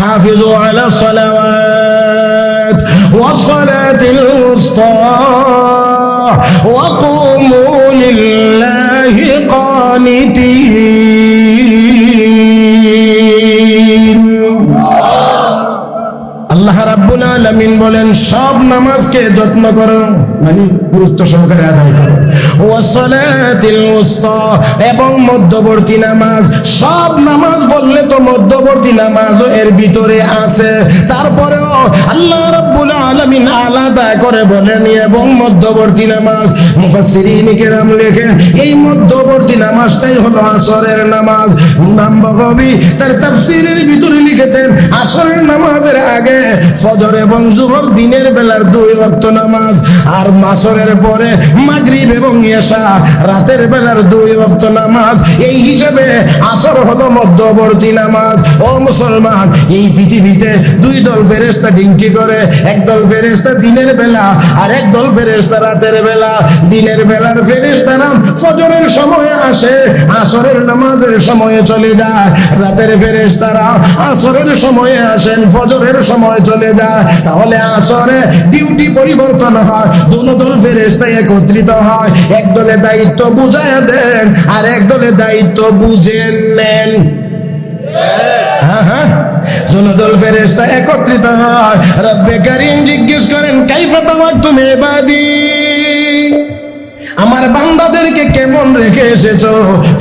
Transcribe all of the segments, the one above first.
حافظوا على الصلوات والصلاة الوسطى وقوموا لله قانتين আল্লাহ রাব্বুল আলামিন বলেন সব নামাজকে যত্ন করো মানে গুরুত্ব সহকারে আদায় করো। এবং মধ্যবর্তী নামাজ, সব নামাজ বললে তো মধ্যবর্তী নামাজও এর ভিতরে আছে। তারপরেও আল্লাহ রাব্বুল আলামিন আলাদা করে বলেন, এবং মধ্যবর্তী নামাজ। মুফাসসিরিন কেরাম লেখেন, এই মধ্যবর্তী নামাজটাই হলো আসরের নামাজ। নাম বগবি তার তাফসীরের ভিতরে লিখেছেন, আসরের নামাজের আগে ফজর এবং জুহর দিনের বেলার দুই ওয়াক্ত নামাজ আর মাসরের পরে মাগরিব এবং ইশা রাতের বেলার দুই ওয়াক্ত নামাজ। এই হিসেবে আসর হলো মধ্যবর্তী নামাজ। ও মুসলমান, এই পৃথিবীতে দুই দল ফেরেশতা ডিউটি করে, একদল ফেরেশতা দিনের বেলা আর একদল ফেরেশতা রাতের বেলা। দিনের বেলার ফেরেশতারা ফজরের সময় আসে, আসরের নামাজের সময়ে চলে যায়। রাতের ফেরেশতারা আসরের সময়ে আসেন, ফজরের সময় চলে যায়। তাহলে আসরে ডিউটি পরিবর্তন হয় দুনো দল ফেরেশতা একত্রিত হয়। এক দলে দায়িত্ব বুঝায় দেন আর এক দলে দায়িত্ব বুঝে নেন। হ্যাঁ হ্যাঁ। জনদল ফেরেশতা একত্রিত হয়। রব্বে করিম জিজ্ঞেস করেন, কাইফা তামাক তুমি বাদি আমার বান্দাদেরকে কেমন রেখে এসেছ?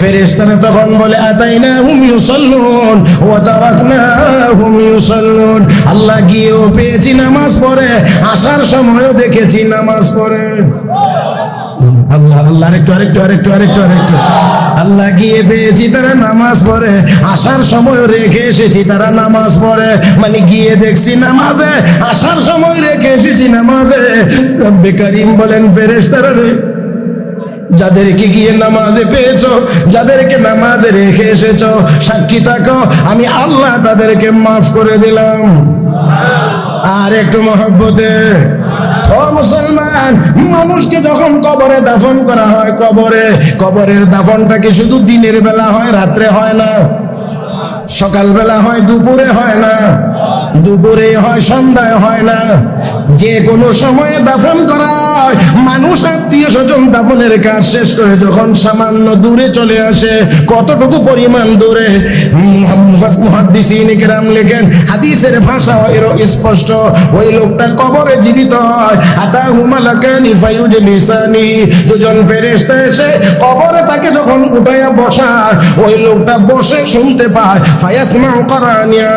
ফেরেশতারা তখন বলে আতাই আতাইনা হুম ইউসাল্লুন, ওয়া তারাকনা হুম ইউসাল্লুন। আল্লাহ গিয়েও পেয়েছি নামাজ পড়ে, আসার সময়ও দেখেছি নামাজ পড়ে। আল্লাহ আল্লাহ, আরেকটু আরেকটু আরেকটু আরেকটু আরেকটু। আল্লাহ গিয়ে পেয়েছি তারা নামাজ পড়ে। আসার সময় রেখে এসেছি তারা নামাজ পড়ে। মানে গিয়ে দেখছি নামাজে, আসার সময় রেখে এসেছি নামাজে। রব্বে করিম বলেন, ফেরেশতারা রে, যাদেরকে গিয়ে নামাজে পেয়েছ, যাদেরকে নামাজে রেখে এসেছ, সাক্ষী থাকো, আমি আল্লাহ তাদেরকে মাফ করে দিলাম। আর একটু মহব্বতে মুসলমান, মানুষকে যখন কবরে দাফন করা হয়, কবরে, কবরের দাফনটা কি শুধু দিনের বেলা হয়, রাত্রে হয় না? সকালবেলা হয়, দুপুরে হয় না? দুপুরে হয়, সন্ধ্যায় হয় না। যে কোনো সময়ে দাফন করা হয়। মানুষ আত্মীয় স্বজন দাফনের কাজ শেষ করে যখন সামান্য দূরে চলে আসে, কতটুকু পরিমাণ দূরে? মুহাদ্দিসিন কেরাম লেখেন, হাদিসের ভাষা এরও স্পষ্ট, ওই লোকটা কবরে জীবিত হয়। আতা হুমালাকানি লিসানি দুজন ফেরেশতা এসে কবরে তাকে যখন উঠাইয়া বসায় ওই লোকটা বসে শুনতে পায়।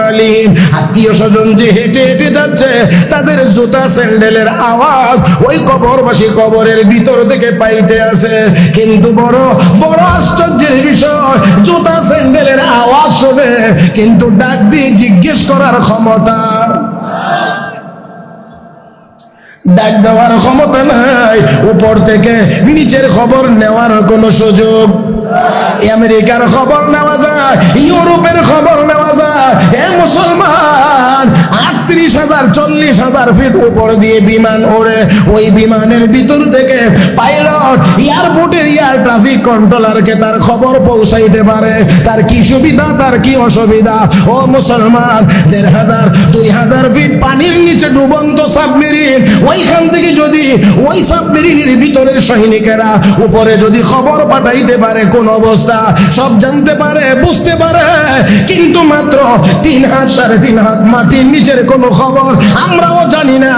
আলিম আত্মীয় স্বজন যে হেঁটে হেঁটে যাচ্ছে, তাদের জুতা স্যান্ডেলের আওয়াজ ওই কবরবাসী কবরের ভিতর থেকে পাইতে কিন্তু বড় বড় আশ্চর্যের বিষয়, জুতা স্যান্ডেলের আওয়াজ শুনে, কিন্তু ডাক দিয়ে জিজ্ঞেস করার ক্ষমতা। ডাক দেওয়ার ক্ষমতা নাই। উপর থেকে নিচের খবর নেওয়ার কোনো সুযোগ আমেরিকার খবর নেওয়া যায় ইউরোপের খবর নেওয়া যায়। মুসলমান, আটত্রিশ হাজার, চল্লিশ হাজার ফিট উপর দিয়ে বিমান ওড়ে। ওই বিমানের ভিতর থেকে পাইলট, এয়ারপোর্টের এয়ার ট্রাফিক কন্ট্রোলারকে তার খবর পৌঁছাইতে পারে। তার কি সুবিধা, তার কি অসুবিধা? ও মুসলমান, দেড় হাজার, দুই হাজার ফিট পানির নিচে ডুবন্ত সাবমেরিন। ওইখান থেকে যদি ওই সাবমেরিনের ভিতরের সৈনিকেরা উপরে যদি খবর পাঠাইতে পারে কোন অবস্থা, সব জানতে পারে, বুঝতে পারে। কিন্তু মাত্র তিন হাত সাড়ে তিন হাত মাটির নিচের কোনো খবর আমরাও জানি না,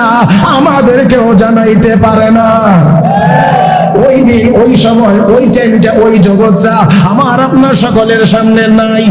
আমাদেরকেও জানাইতে পারে না। ওই দিন, ওই সময়, ওই টাইমটা ওই জগৎটা আমার আপনার সকলের সামনে নাই।